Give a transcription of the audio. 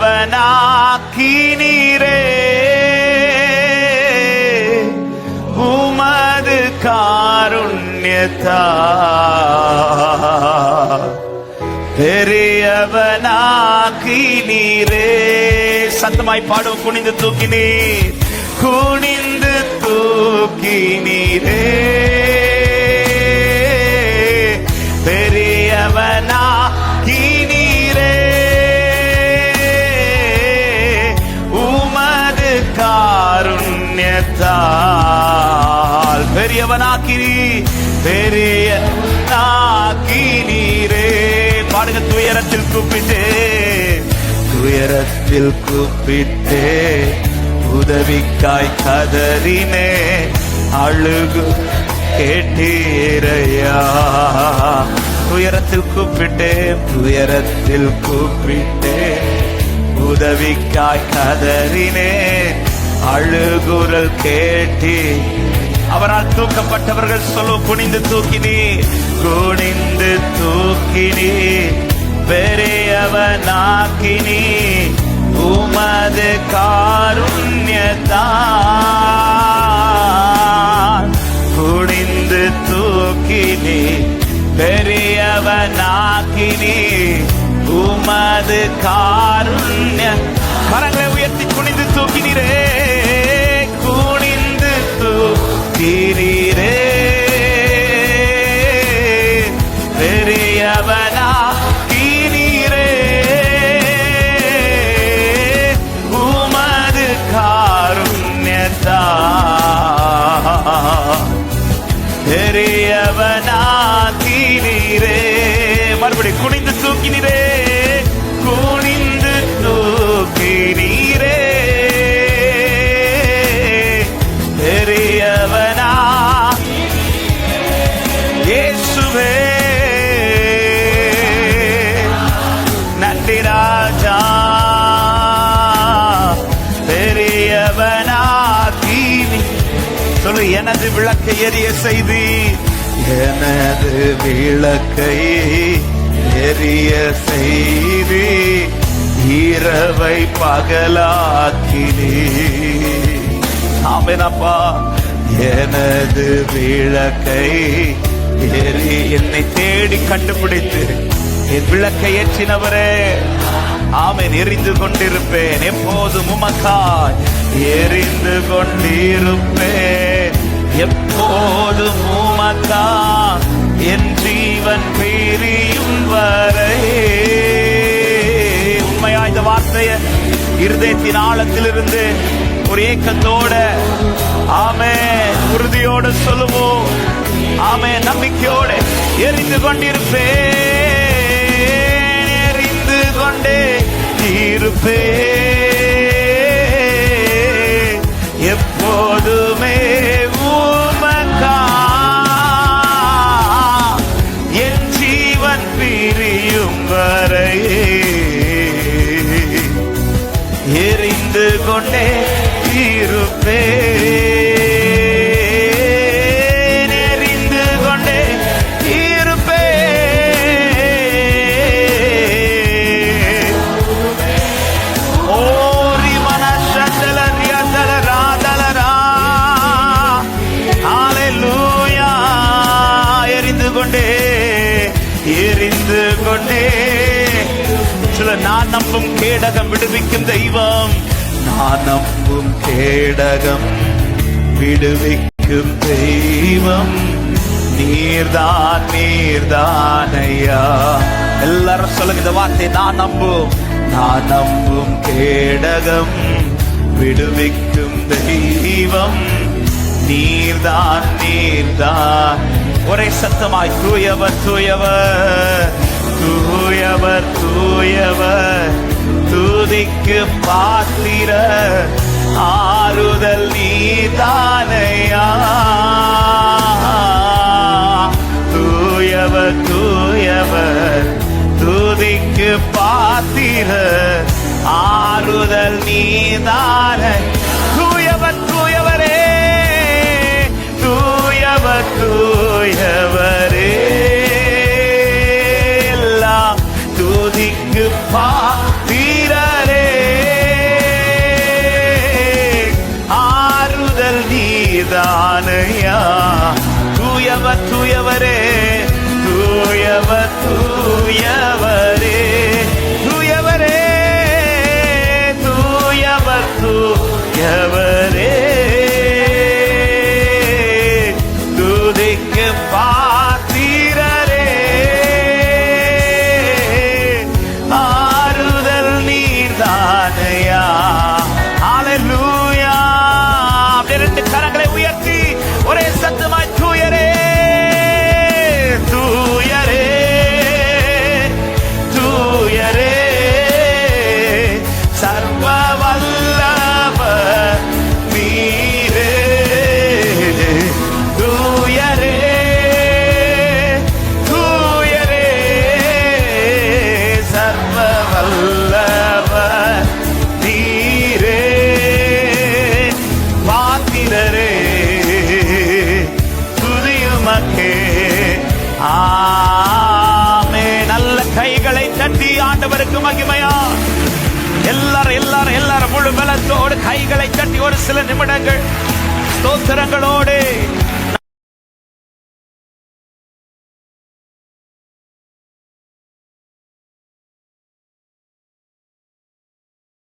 உள்ளவனாக்கி நீரே உமது காருண்யத்தா. பெரியவனாக்கினீரே. சத்தமாய் பாடும் குனிந்து தூக்கினீர். குனிந்து தூக்கினீரே. பெரியவனாக்கினீரே கொடுத்தால் பெரியவனாக்கினி பெரிய நாக்கினீரே பாடுங்க துயரத்தில் கூப்பிட்டே. துயரத்தில் கூப்பிட்டே. உதவிக்காய் கதறினே. அழுகு கேட்டீரையா. துயரத்தில் கூப்பிட்டே துயரத்தில் கூப்பிட்டே. உதவிக்காய் கதறினே. அழுகுரல் கேட்டி. அவரால் தூக்கப்பட்டவர்கள் சொல்லு குனிந்து தூக்கினி குனிந்து தூக்கினி பெரியவனாக்கினி உமது காருண்யத்தான் குனிந்து தூக்கினி பெரியவனாக்கினி உமது காருண்ய கரங்களை எனது விளக்கை எரிய செய்தி. எனது விளக்கை எரிய செய்தி. இரவை பகலாக்கினி ஆமெனப்பா எனது விளக்கை எரி. என்னை தேடி கண்டுபிடித்து என் விளக்கை ஏற்றினவரே. ஆமேன் எரிந்து கொண்டிருப்பேன். எப்போதும் உமக்காய் எரிந்து கொண்டிருப்பேன். எப்போதும் உமக்கா என் ஜீவன் பிரியும் வரை. உண்மையா இந்த வார்த்தையை? இருதயத்தின் ஆழத்திலிருந்து ஒரு ஏக்கத்தோட ஆமே உறுதியோட சொல்லுவோம். ஆமே நம்பிக்கையோட எரிந்து கொண்டிருப்பேன். எரிந்து கொண்டே இருப்பேன். கொண்டே இருப்பே எரிந்து கொண்டே இருப்பேன். ஓரி மனசந்தல ரியந்தல ராதலரா ஹalleluya. எரிந்து கொண்டே எரிந்து கொண்டே. சில நான் நம்பும் கேடகம் விடுவிக்கும் தெய்வம். நான் கேடகம் விடுவிக்கும் தெய்வம். நீர்தான் நீர்தான் ஐயா எல்லாரும் சொல்லுங்க இந்த வார்த்தை நான் நம்பும் நான் நம்பும் கேடகம் விடுவிக்கும் தெய்வம். நீர்தான் நீர்தான். ஒரே சத்தமாய் தூயவர் தூயவர். துதிக்கு பாத்திர ஆறுதல் நீதானையா? தூயவர் தூயவர் துதிக்கு பாத்திர ஆறுதல் நீதானை. தூயவர் தூயவரே தூயவர் தூ கைகளை தட்டி ஒரு சில நிமிடங்கள். ஸ்தோத்திரங்களோடு.